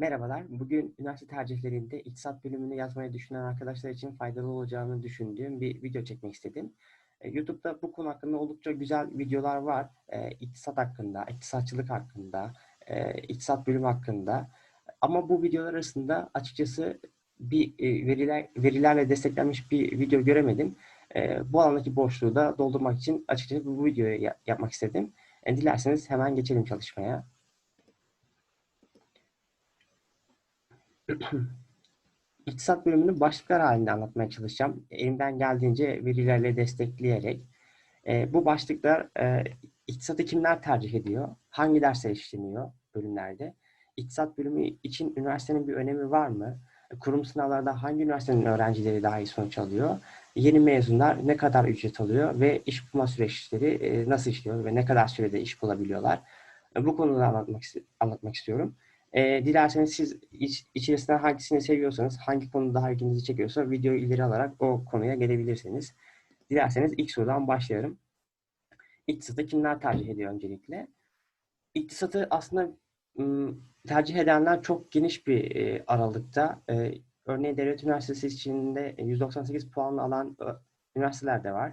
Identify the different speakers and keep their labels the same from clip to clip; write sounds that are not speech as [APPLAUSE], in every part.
Speaker 1: Merhabalar. Bugün üniversite tercihlerinde iktisat bölümünü yazmayı düşünen arkadaşlar için faydalı olacağını düşündüğüm bir video çekmek istedim. E, YouTube'da bu konu hakkında oldukça güzel videolar var. E, hakkında, iktisatçılık hakkında, e, iktisat bölümü hakkında. Ama bu videolar arasında açıkçası bir e, veriler verilerle desteklenmiş bir video göremedim. E, bu alandaki boşluğu da doldurmak için açıkçası bu videoyu ya- yapmak istedim. Dilerseniz hemen geçelim çalışmaya. İktisat bölümünü başlıklar halinde anlatmaya çalışacağım. Elimden geldiğince verilerle destekleyerek. E, bu başlıklar e, iktisatı kimler tercih ediyor? Hangi dersler işleniyor bölümlerde? İktisat bölümü için üniversitenin bir önemi var mı? Kurum sınavlarda hangi üniversitenin öğrencileri daha iyi sonuç alıyor? Yeni mezunlar ne kadar ücret alıyor ve iş bulma süreçleri e, nasıl işliyor ve ne kadar sürede iş bulabiliyorlar? E, bu konuda anlatmak, anlatmak istiyorum. E, dilerseniz siz iç, içerisinden hangisini seviyorsanız, hangi konu daha ilginizi çekiyorsa videoyu ileri alarak o konuya gelebilirsiniz. Dilerseniz ilk sorudan başlayalım. İktisatı kimler tercih ediyor öncelikle? İktisatı aslında tercih edenler çok geniş bir e, aralıkta. E, örneğin devlet üniversitesi içinde 198 puanlı alan ö, üniversiteler de var.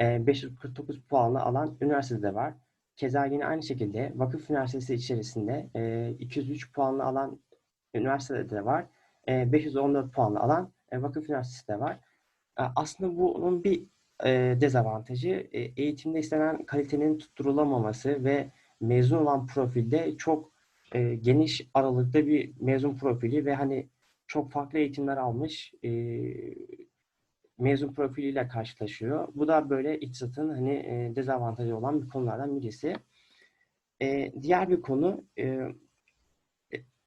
Speaker 1: E, 549 puanlı alan üniversite de var. Keza yine aynı şekilde vakıf üniversitesi içerisinde e, 203 puanlı alan üniversitede de var. E, 514 puanlı alan e, vakıf üniversitesi de var. E, aslında bunun bir e, dezavantajı e, eğitimde istenen kalitenin tutturulamaması ve mezun olan profilde çok e, geniş aralıkta bir mezun profili ve hani çok farklı eğitimler almış e, mezun profiliyle karşılaşıyor. Bu da böyle iktisatın hani e, dezavantajı olan bir konulardan birisi. E, diğer bir konu e,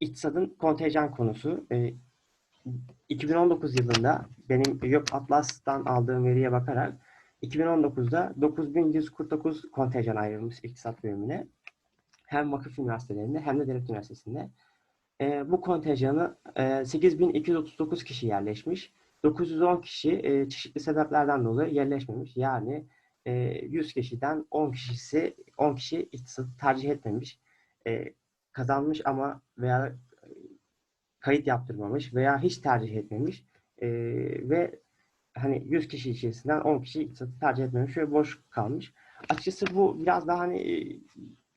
Speaker 1: iktisadın kontenjan konusu. E, 2019 yılında benim YÖK Atlas'tan aldığım veriye bakarak 2019'da 9149 kontenjan ayrılmış iktisat bölümüne. Hem vakıf üniversitelerinde hem de devlet üniversitesinde. E, bu kontenjanı e, 8239 kişi yerleşmiş. 910 kişi e, çeşitli sebeplerden dolayı yerleşmemiş. Yani e, 100 kişiden 10 kişisi 10 kişi iktisatı tercih etmemiş. E, kazanmış ama veya kayıt yaptırmamış veya hiç tercih etmemiş. E, ve hani 100 kişi içerisinden 10 kişi iktisatı tercih etmemiş ve boş kalmış. Açıkçası bu biraz daha hani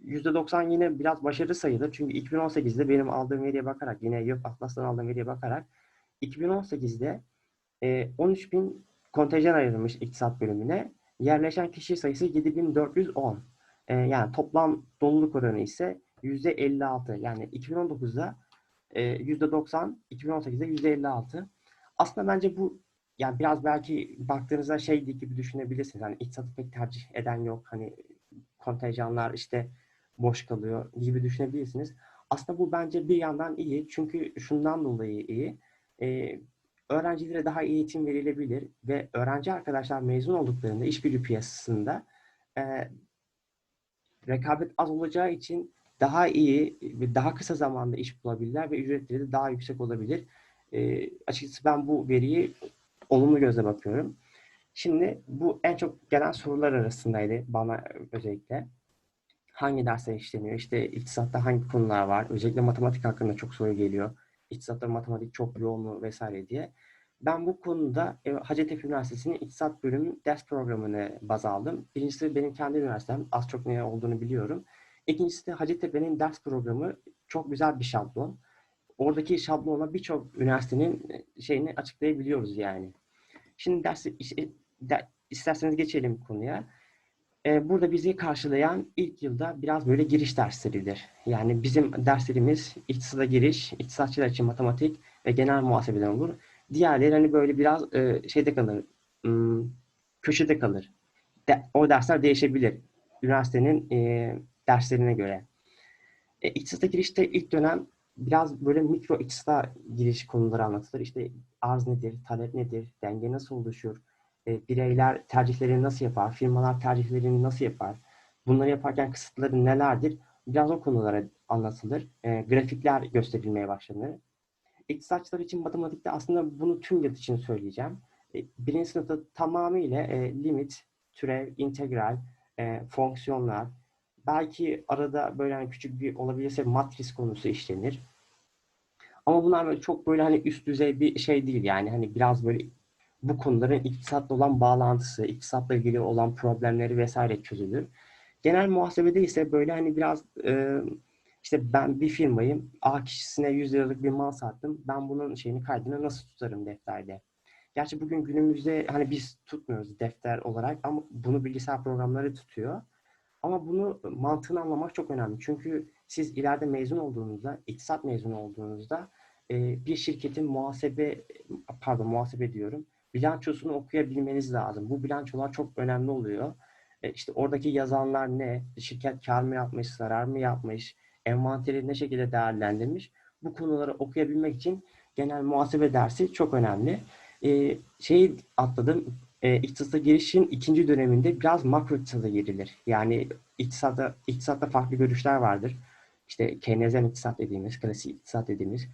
Speaker 1: %90 yine biraz başarı sayılır. Çünkü 2018'de benim aldığım veriye bakarak yine YÖK Atlas'tan aldığım veriye bakarak 2018'de e, 13 bin kontenjan ayrılmış iktisat bölümüne. Yerleşen kişi sayısı 7410. E, yani toplam doluluk oranı ise %56. Yani 2019'da e, %90, 2018'de %56. Aslında bence bu yani biraz belki baktığınızda şey gibi düşünebilirsiniz. Hani iktisatı pek tercih eden yok. Hani kontenjanlar işte boş kalıyor gibi düşünebilirsiniz. Aslında bu bence bir yandan iyi. Çünkü şundan dolayı iyi. E, öğrencilere daha iyi eğitim verilebilir ve öğrenci arkadaşlar mezun olduklarında iş piyasasında e, rekabet az olacağı için daha iyi ve daha kısa zamanda iş bulabilirler ve ücretleri de daha yüksek olabilir. E, açıkçası ben bu veriyi olumlu gözle bakıyorum. Şimdi bu en çok gelen sorular arasındaydı bana özellikle. Hangi dersler işleniyor? İşte iktisatta hangi konular var? Özellikle matematik hakkında çok soru geliyor. İktisatta matematik çok yoğun mu vesaire diye. Ben bu konuda e, Hacettepe Üniversitesi'nin İktisat Bölümü ders programını baz aldım. Birincisi benim kendi üniversitem. Az çok ne olduğunu biliyorum. İkincisi de Hacettepe'nin ders programı çok güzel bir şablon. Oradaki şablonla birçok üniversitenin şeyini açıklayabiliyoruz yani. Şimdi dersi de, isterseniz geçelim konuya. Ee, burada bizi karşılayan ilk yılda biraz böyle giriş dersleridir. Yani bizim derslerimiz iktisada giriş, iktisatçılar için matematik ve genel muhasebeden olur. Diğerleri hani böyle biraz e, şeyde kalır, ım, köşede kalır. O dersler değişebilir. Üniversitenin e, derslerine göre. E, iktisata girişte ilk dönem biraz böyle mikro iktisata giriş konuları anlatılır. İşte arz nedir, talep nedir, denge nasıl oluşur, e, bireyler tercihlerini nasıl yapar, firmalar tercihlerini nasıl yapar, bunları yaparken kısıtları nelerdir, biraz o konulara anlatılır. E, grafikler gösterilmeye başlanır. İktisatçılar için matematikte aslında bunu tüm yıl için söyleyeceğim. E, birinci sınıfta tamamıyla e, limit, türev, integral, e, fonksiyonlar, belki arada böyle hani küçük bir olabilirse matris konusu işlenir. Ama bunlar çok böyle hani üst düzey bir şey değil yani hani biraz böyle bu konuların iktisatla olan bağlantısı, iktisatla ilgili olan problemleri vesaire çözülür. Genel muhasebede ise böyle hani biraz e, işte ben bir firmayım, A kişisine 100 liralık bir mal sattım. Ben bunun şeyini kaydını nasıl tutarım defterde? Gerçi bugün günümüzde hani biz tutmuyoruz defter olarak ama bunu bilgisayar programları tutuyor. Ama bunu mantığını anlamak çok önemli. Çünkü siz ileride mezun olduğunuzda, iktisat mezunu olduğunuzda e, bir şirketin muhasebe, pardon muhasebe diyorum, bilançosunu okuyabilmeniz lazım. Bu bilançolar çok önemli oluyor. E, işte oradaki yazanlar ne? Şirket kar mı yapmış, zarar mı yapmış? Envanteri ne şekilde değerlendirmiş? Bu konuları okuyabilmek için genel muhasebe dersi çok önemli. E, şeyi atladım. E, iktisata girişin ikinci döneminde biraz makro iktisata girilir. Yani iktisatta, iktisatta farklı görüşler vardır. İşte Keynesyen iktisat dediğimiz, klasik iktisat dediğimiz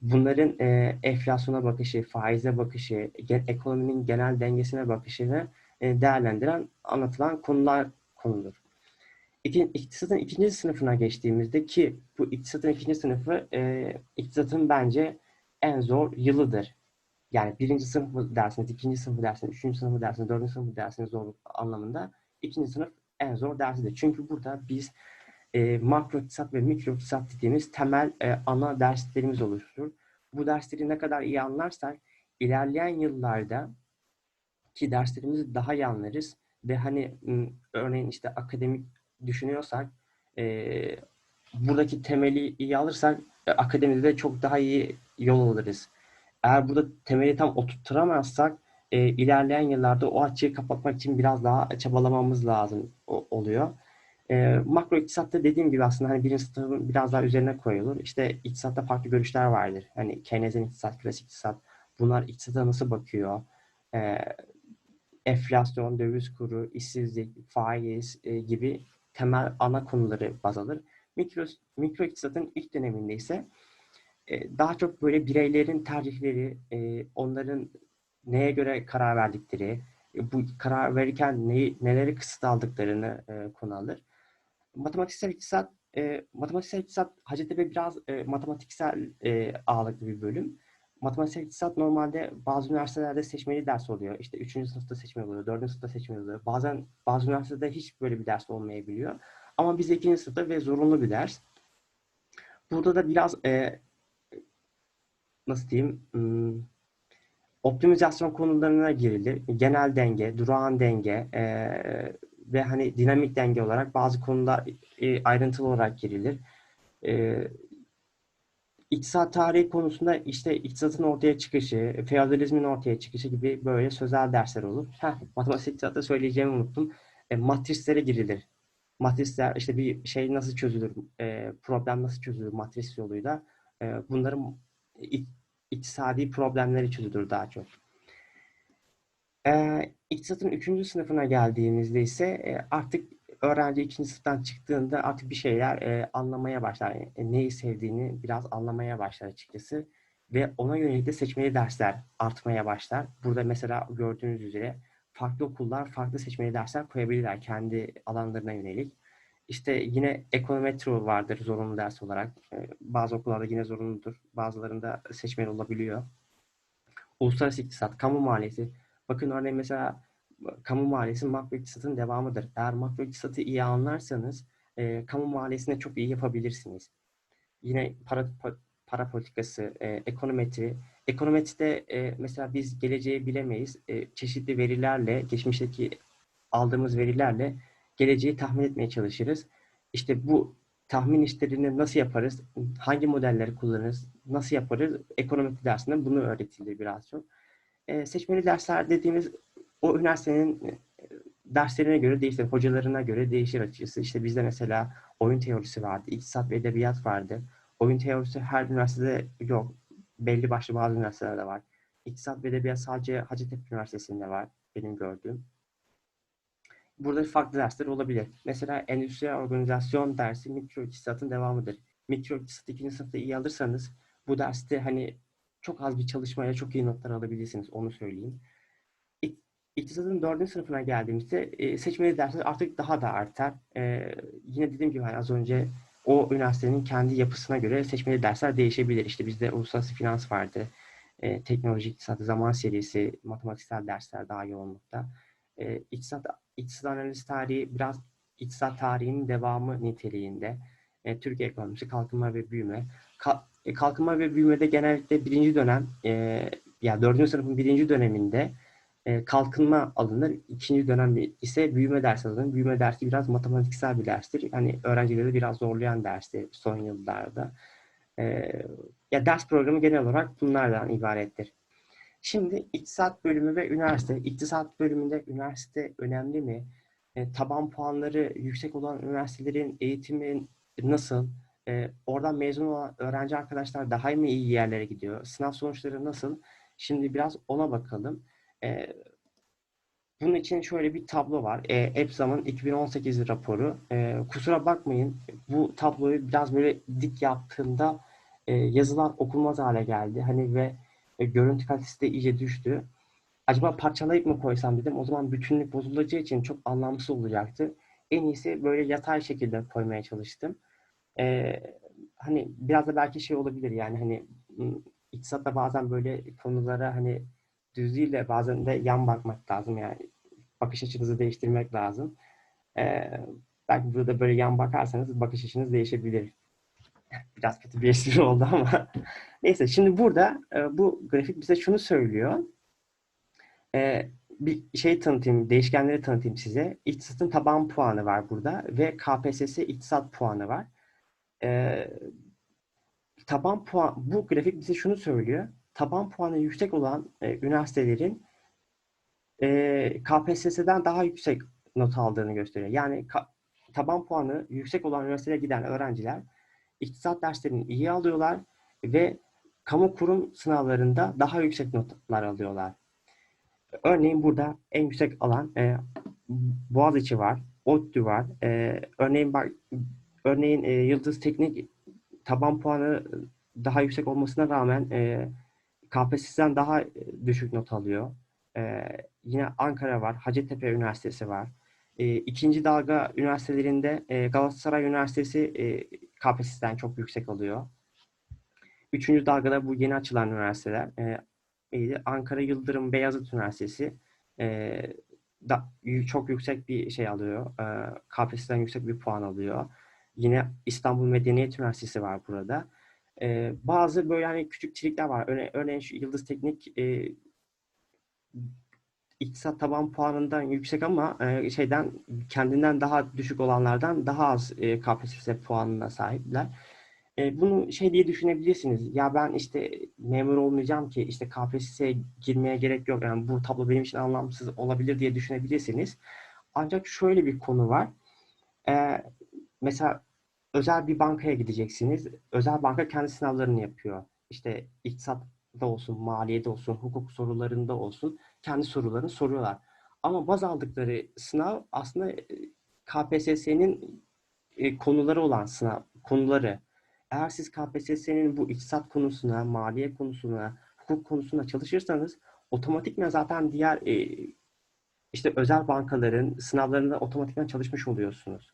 Speaker 1: bunların e, enflasyona bakışı, faize bakışı, gen, ekonominin genel dengesine bakışını e, değerlendiren, anlatılan konular konudur. İki, iktisatın ikinci sınıfına geçtiğimizde ki bu iktisatın ikinci sınıfı e, iktisatın bence en zor yılıdır. Yani birinci sınıf dersiniz, ikinci sınıf dersiniz, üçüncü sınıf dersiniz, dördüncü sınıf dersiniz zorluk anlamında. ikinci sınıf en zor dersidir. Çünkü burada biz e, makro iktisat ve mikro iktisat dediğimiz temel e, ana derslerimiz oluşturur. Bu dersleri ne kadar iyi anlarsak ilerleyen yıllarda ki derslerimizi daha iyi anlarız ve hani örneğin işte akademik düşünüyorsak e, buradaki temeli iyi alırsak e, akademide de çok daha iyi yol alırız. Eğer burada temeli tam oturtturamazsak e, ilerleyen yıllarda o açığı kapatmak için biraz daha çabalamamız lazım o, oluyor. E, makro iktisatta dediğim gibi aslında hani birinci sınıfın biraz daha üzerine koyulur. İşte iktisatta farklı görüşler vardır. Hani Keynesyen iktisat, klasik iktisat. Bunlar iktisata nasıl bakıyor? E, enflasyon, döviz kuru, işsizlik, faiz e, gibi temel ana konuları baz alır. Mikro, mikro iktisatın ilk döneminde ise e, daha çok böyle bireylerin tercihleri, e, onların neye göre karar verdikleri, bu karar verirken neyi, neleri kısıt aldıklarını e, konu alır matematiksel iktisat, e, matematiksel iktisat Hacettepe biraz e, matematiksel e, ağırlıklı bir bölüm. Matematiksel iktisat normalde bazı üniversitelerde seçmeli ders oluyor. İşte 3. sınıfta seçmeli oluyor, 4. sınıfta seçmeli oluyor. Bazen bazı üniversitede hiç böyle bir ders olmayabiliyor. Ama bizde 2. sınıfta ve zorunlu bir ders. Burada da biraz e, nasıl diyeyim hmm, optimizasyon konularına girilir. Genel denge, durağan denge, e, ve hani dinamik denge olarak bazı konular e, ayrıntılı olarak girilir. E, iktisat tarihi konusunda işte iktisatın ortaya çıkışı, feodalizmin ortaya çıkışı gibi böyle sözel dersler olur. Heh, matematik iktisatta söyleyeceğimi unuttum. E, matrislere girilir. Matrisler işte bir şey nasıl çözülür, e, problem nasıl çözülür matris yoluyla. E, bunların iktisadi problemleri çözülür daha çok. E, iktisatın üçüncü sınıfına geldiğimizde ise e, artık öğrenci ikinci sınıftan çıktığında artık bir şeyler e, anlamaya başlar. E, neyi sevdiğini biraz anlamaya başlar açıkçası. Ve ona yönelik de seçmeli dersler artmaya başlar. Burada mesela gördüğünüz üzere farklı okullar farklı seçmeli dersler koyabilirler kendi alanlarına yönelik. İşte yine ekonometri vardır zorunlu ders olarak. Bazı okullarda yine zorunludur. Bazılarında seçmeli olabiliyor. Uluslararası iktisat, kamu maliyeti, Bakın örneğin mesela kamu maliyesi makro iktisatın devamıdır. Eğer makro iktisatı iyi anlarsanız e, kamu maliyesine çok iyi yapabilirsiniz. Yine para, para politikası, e, ekonometri. Ekonometride e, mesela biz geleceği bilemeyiz. E, çeşitli verilerle, geçmişteki aldığımız verilerle geleceği tahmin etmeye çalışırız. İşte bu tahmin işlerini nasıl yaparız, hangi modelleri kullanırız, nasıl yaparız ekonometri dersinde bunu öğretildi biraz çok e, seçmeli dersler dediğimiz o üniversitenin e, derslerine göre değişir, hocalarına göre değişir açıkçası. İşte bizde mesela oyun teorisi vardı, iktisat ve edebiyat vardı. Oyun teorisi her üniversitede yok. Belli başlı bazı üniversitelerde var. İktisat ve edebiyat sadece Hacettepe Üniversitesi'nde var benim gördüğüm. Burada farklı dersler olabilir. Mesela endüstriyel organizasyon dersi mikro iktisatın devamıdır. Mikro iktisat ikinci sınıfta iyi alırsanız bu derste hani çok az bir çalışmaya çok iyi notlar alabilirsiniz. Onu söyleyeyim. İktisadın dördüncü sınıfına geldiğimizde e, seçmeli dersler artık daha da artar. E, yine dediğim gibi hani az önce o üniversitenin kendi yapısına göre seçmeli dersler değişebilir. İşte bizde uluslararası finans vardı. E, teknoloji, iktisat, zaman serisi, matematiksel dersler daha yoğunlukta. E, iktisat, iktisat analiz tarihi biraz iktisat tarihinin devamı niteliğinde. E, Türkiye ekonomisi, kalkınma ve büyüme. Ka- e, kalkınma ve büyümede genellikle birinci dönem, e, yani dördüncü sınıfın birinci döneminde e, kalkınma alınır. İkinci dönemde ise büyüme dersi alınır. Büyüme dersi biraz matematiksel bir derstir. Hani öğrencileri biraz zorlayan dersti son yıllarda. E, ya ders programı genel olarak bunlardan ibarettir. Şimdi iktisat bölümü ve üniversite. İktisat bölümünde üniversite önemli mi? E, taban puanları yüksek olan üniversitelerin eğitimi nasıl? E, oradan mezun olan öğrenci arkadaşlar daha mı iyi yerlere gidiyor? Sınav sonuçları nasıl? Şimdi biraz ona bakalım. E, bunun için şöyle bir tablo var. E, EPSAM'ın 2018 raporu. E, kusura bakmayın bu tabloyu biraz böyle dik yaptığımda e, yazılar okunmaz hale geldi. Hani ve e, görüntü kalitesi de iyice düştü. Acaba parçalayıp mı koysam dedim. O zaman bütünlük bozulacağı için çok anlamsız olacaktı. En iyisi böyle yatay şekilde koymaya çalıştım. E, hani biraz da belki şey olabilir yani hani iktisatta bazen böyle konulara hani düz değil de bazen de yan bakmak lazım yani bakış açınızı değiştirmek lazım. Ee, belki burada böyle yan bakarsanız bakış açınız değişebilir. [LAUGHS] Biraz kötü bir espri [LAUGHS] oldu ama. Neyse şimdi burada e, bu grafik bize şunu söylüyor. E, bir şey tanıtayım, değişkenleri tanıtayım size. İktisatın taban puanı var burada ve KPSS iktisat puanı var. E, taban puan, bu grafik bize şunu söylüyor. Taban puanı yüksek olan e, üniversitelerin e, KPSS'den daha yüksek not aldığını gösteriyor. Yani taban puanı yüksek olan üniversitelere giden öğrenciler iktisat derslerini iyi alıyorlar ve kamu kurum sınavlarında daha yüksek notlar alıyorlar. Örneğin burada en yüksek alan e, Boğaziçi var, ODTÜ var. E, örneğin bak, örneğin e, Yıldız Teknik taban puanı daha yüksek olmasına rağmen e, KPSS'den daha düşük not alıyor. E, yine Ankara var, Hacettepe Üniversitesi var. E, ikinci dalga üniversitelerinde e, Galatasaray Üniversitesi e, KPSS'den çok yüksek alıyor. Üçüncü dalgada bu yeni açılan üniversiteler. E, Ankara Yıldırım Beyazıt Üniversitesi e, da, çok yüksek bir şey alıyor. E, KPSS'den yüksek bir puan alıyor. Yine İstanbul Medeniyet Üniversitesi var burada. E, bazı böyle yani küçük trikler var. Örne örneğin şu Yıldız Teknik e, iktisat taban puanından yüksek ama e, şeyden kendinden daha düşük olanlardan daha az e, KPSS puanına sahipler. E, bunu şey diye düşünebilirsiniz. Ya ben işte memur olmayacağım ki işte KPSS'ye girmeye gerek yok. Yani bu tablo benim için anlamsız olabilir diye düşünebilirsiniz. Ancak şöyle bir konu var. E, mesela özel bir bankaya gideceksiniz. Özel banka kendi sınavlarını yapıyor. İşte iktisat da olsun, maliyede olsun, hukuk sorularında olsun kendi sorularını soruyorlar. Ama baz aldıkları sınav aslında e, KPSS'nin e, konuları olan sınav konuları. Eğer siz KPSS'nin bu iktisat konusuna, maliye konusuna, hukuk konusuna çalışırsanız otomatikman zaten diğer e, işte özel bankaların sınavlarında otomatikman çalışmış oluyorsunuz.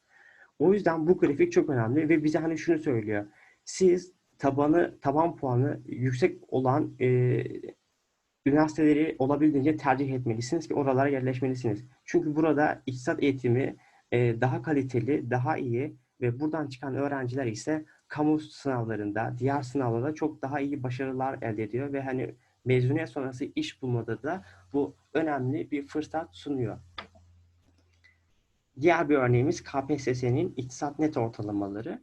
Speaker 1: O yüzden bu grafik çok önemli ve bize hani şunu söylüyor. Siz tabanı, taban puanı yüksek olan e, üniversiteleri olabildiğince tercih etmelisiniz ki oralara yerleşmelisiniz. Çünkü burada iktisat eğitimi e, daha kaliteli, daha iyi ve buradan çıkan öğrenciler ise kamu sınavlarında, diğer sınavlarda çok daha iyi başarılar elde ediyor ve hani mezuniyet sonrası iş bulmada da bu önemli bir fırsat sunuyor. Diğer bir örneğimiz KPSS'nin iktisat net ortalamaları.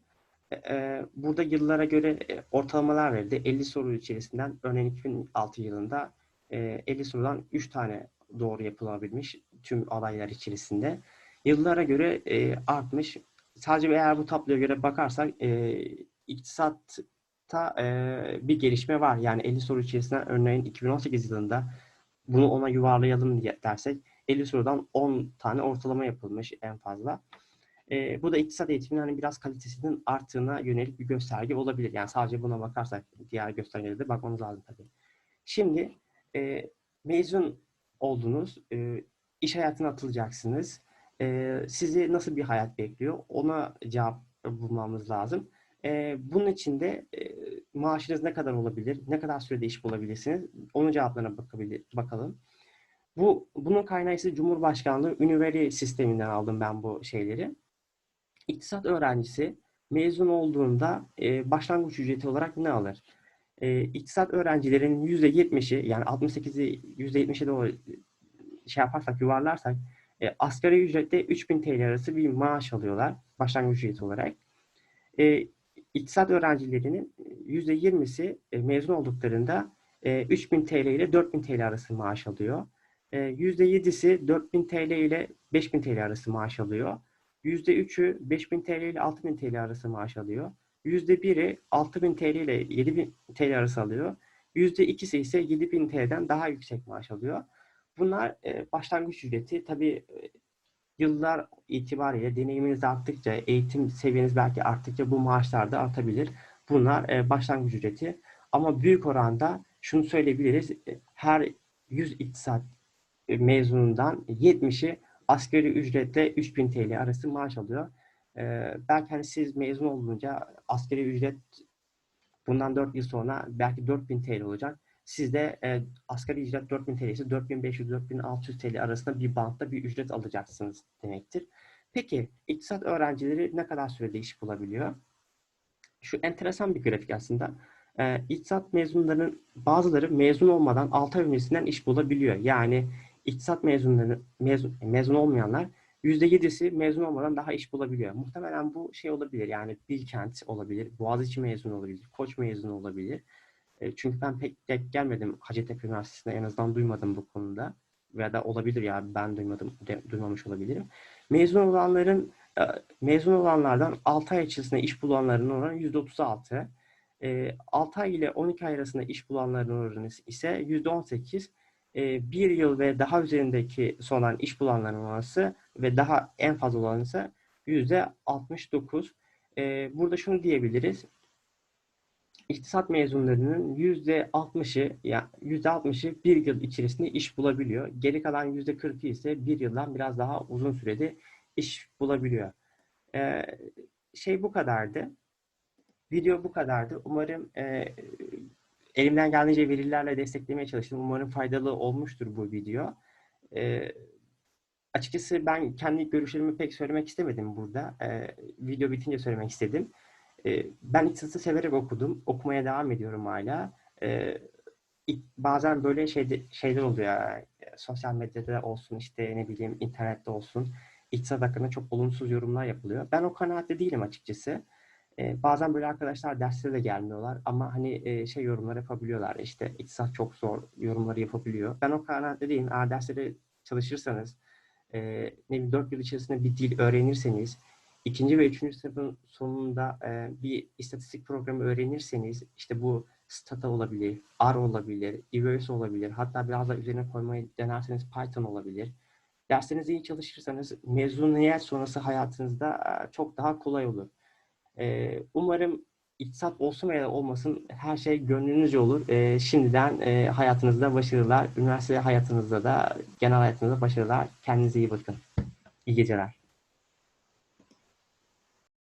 Speaker 1: E, burada yıllara göre e, ortalamalar verildi. 50 soru içerisinden örneğin 2006 yılında 50 e, sorudan 3 tane doğru yapılabilmiş tüm adaylar içerisinde. Yıllara göre artmış. Sadece eğer bu tabloya göre bakarsak iktisatta bir gelişme var. Yani 50 soru içerisinden örneğin 2018 yılında bunu ona yuvarlayalım dersek 50 sorudan 10 tane ortalama yapılmış en fazla. E, bu da iktisat eğitiminin hani biraz kalitesinin arttığına yönelik bir gösterge olabilir. Yani sadece buna bakarsak diğer göstergelere de bakmamız lazım tabii. Şimdi e, mezun oldunuz, e, iş hayatına atılacaksınız. E, sizi nasıl bir hayat bekliyor? Ona cevap bulmamız lazım. E, bunun için de e, maaşınız ne kadar olabilir, ne kadar sürede iş bulabilirsiniz? Onun cevaplarına bakabilir, bakalım. Bu bunun kaynağı ise Cumhurbaşkanlığı Üniveri sisteminden aldım ben bu şeyleri. İktisat öğrencisi mezun olduğunda e, başlangıç ücreti olarak ne alır? E, iktisat öğrencilerinin %70'i yani 68'i %70'e doğru şey yaparsak yuvarlarsak e, asgari ücrette 3000 TL arası bir maaş alıyorlar başlangıç ücreti olarak. E, iktisat öğrencilerinin %20'si e, mezun olduklarında e, 3000 TL ile 4000 TL arası maaş alıyor. E, %7'si 4000 TL ile 5000 TL arası maaş alıyor. %3'ü 5000 TL ile 6000 TL arası maaş alıyor. %1'i 6000 TL ile 7000 TL arası alıyor. %2'si ise 7000 TL'den daha yüksek maaş alıyor. Bunlar e, başlangıç ücreti. Tabii e, yıllar itibariyle deneyiminiz arttıkça, eğitim seviyeniz belki arttıkça bu maaşlar da artabilir. Bunlar e, başlangıç ücreti. Ama büyük oranda şunu söyleyebiliriz. Her 100 iktisat mezunundan 70'i asgari ücretle 3000 TL arası maaş alıyor. E, belki hani siz mezun olunca asgari ücret bundan 4 yıl sonra belki 4000 TL olacak. Siz de e, asgari ücret 4000 TL ise 4500-4600 TL arasında bir bantta bir ücret alacaksınız demektir. Peki iktisat öğrencileri ne kadar sürede iş bulabiliyor? Şu enteresan bir grafik aslında. E, iktisat mezunlarının bazıları mezun olmadan 6 ay öncesinden iş bulabiliyor. Yani iktisat mezunları mezun, mezun olmayanlar %7'si mezun olmadan daha iş bulabiliyor. Muhtemelen bu şey olabilir yani Bilkent olabilir, Boğaziçi mezun olabilir, Koç mezun olabilir. E, çünkü ben pek denk gelmedim Hacettepe Üniversitesi'nde en azından duymadım bu konuda. Veya da olabilir ya ben duymadım, de, duymamış olabilirim. Mezun olanların e, mezun olanlardan 6 ay içerisinde iş bulanların oranı %36. E, 6 ay ile 12 ay arasında iş bulanların oranı ise %18. E, bir yıl ve daha üzerindeki son iş bulanların oranı ve daha en fazla olan ise %69. E, burada şunu diyebiliriz iktisat mezunlarının %60'ı yani %60'ı bir yıl içerisinde iş bulabiliyor. Geri kalan %40'ı ise bir yıldan biraz daha uzun sürede iş bulabiliyor. Ee, şey bu kadardı. Video bu kadardı. Umarım e, elimden geldiğince verilerle desteklemeye çalıştım. Umarım faydalı olmuştur bu video. E, açıkçası ben kendi görüşlerimi pek söylemek istemedim burada. E, video bitince söylemek istedim. E, ben iktisatı severek okudum. Okumaya devam ediyorum hala. E, bazen böyle şeyde, şeyler oluyor. Yani, sosyal medyada olsun işte ne bileyim internette olsun. İktisat hakkında çok olumsuz yorumlar yapılıyor. Ben o kanaatte değilim açıkçası. E, bazen böyle arkadaşlar derslere de gelmiyorlar ama hani e, şey yorumlar yapabiliyorlar. İşte iktisat çok zor yorumları yapabiliyor. Ben o kanaatte değilim. Eğer derslere çalışırsanız e, ne bileyim 4 yıl içerisinde bir dil öğrenirseniz ikinci ve üçüncü sınıfın sonunda e, bir istatistik programı öğrenirseniz işte bu Stata olabilir, R olabilir, EVS olabilir. Hatta biraz da üzerine koymayı denerseniz Python olabilir. Derslerinizi iyi çalışırsanız mezuniyet sonrası hayatınızda çok daha kolay olur. E, umarım iktisat olsun veya olmasın her şey gönlünüzce olur. E, şimdiden e, hayatınızda başarılar, üniversite hayatınızda da genel hayatınızda başarılar. Kendinize iyi bakın. İyi geceler.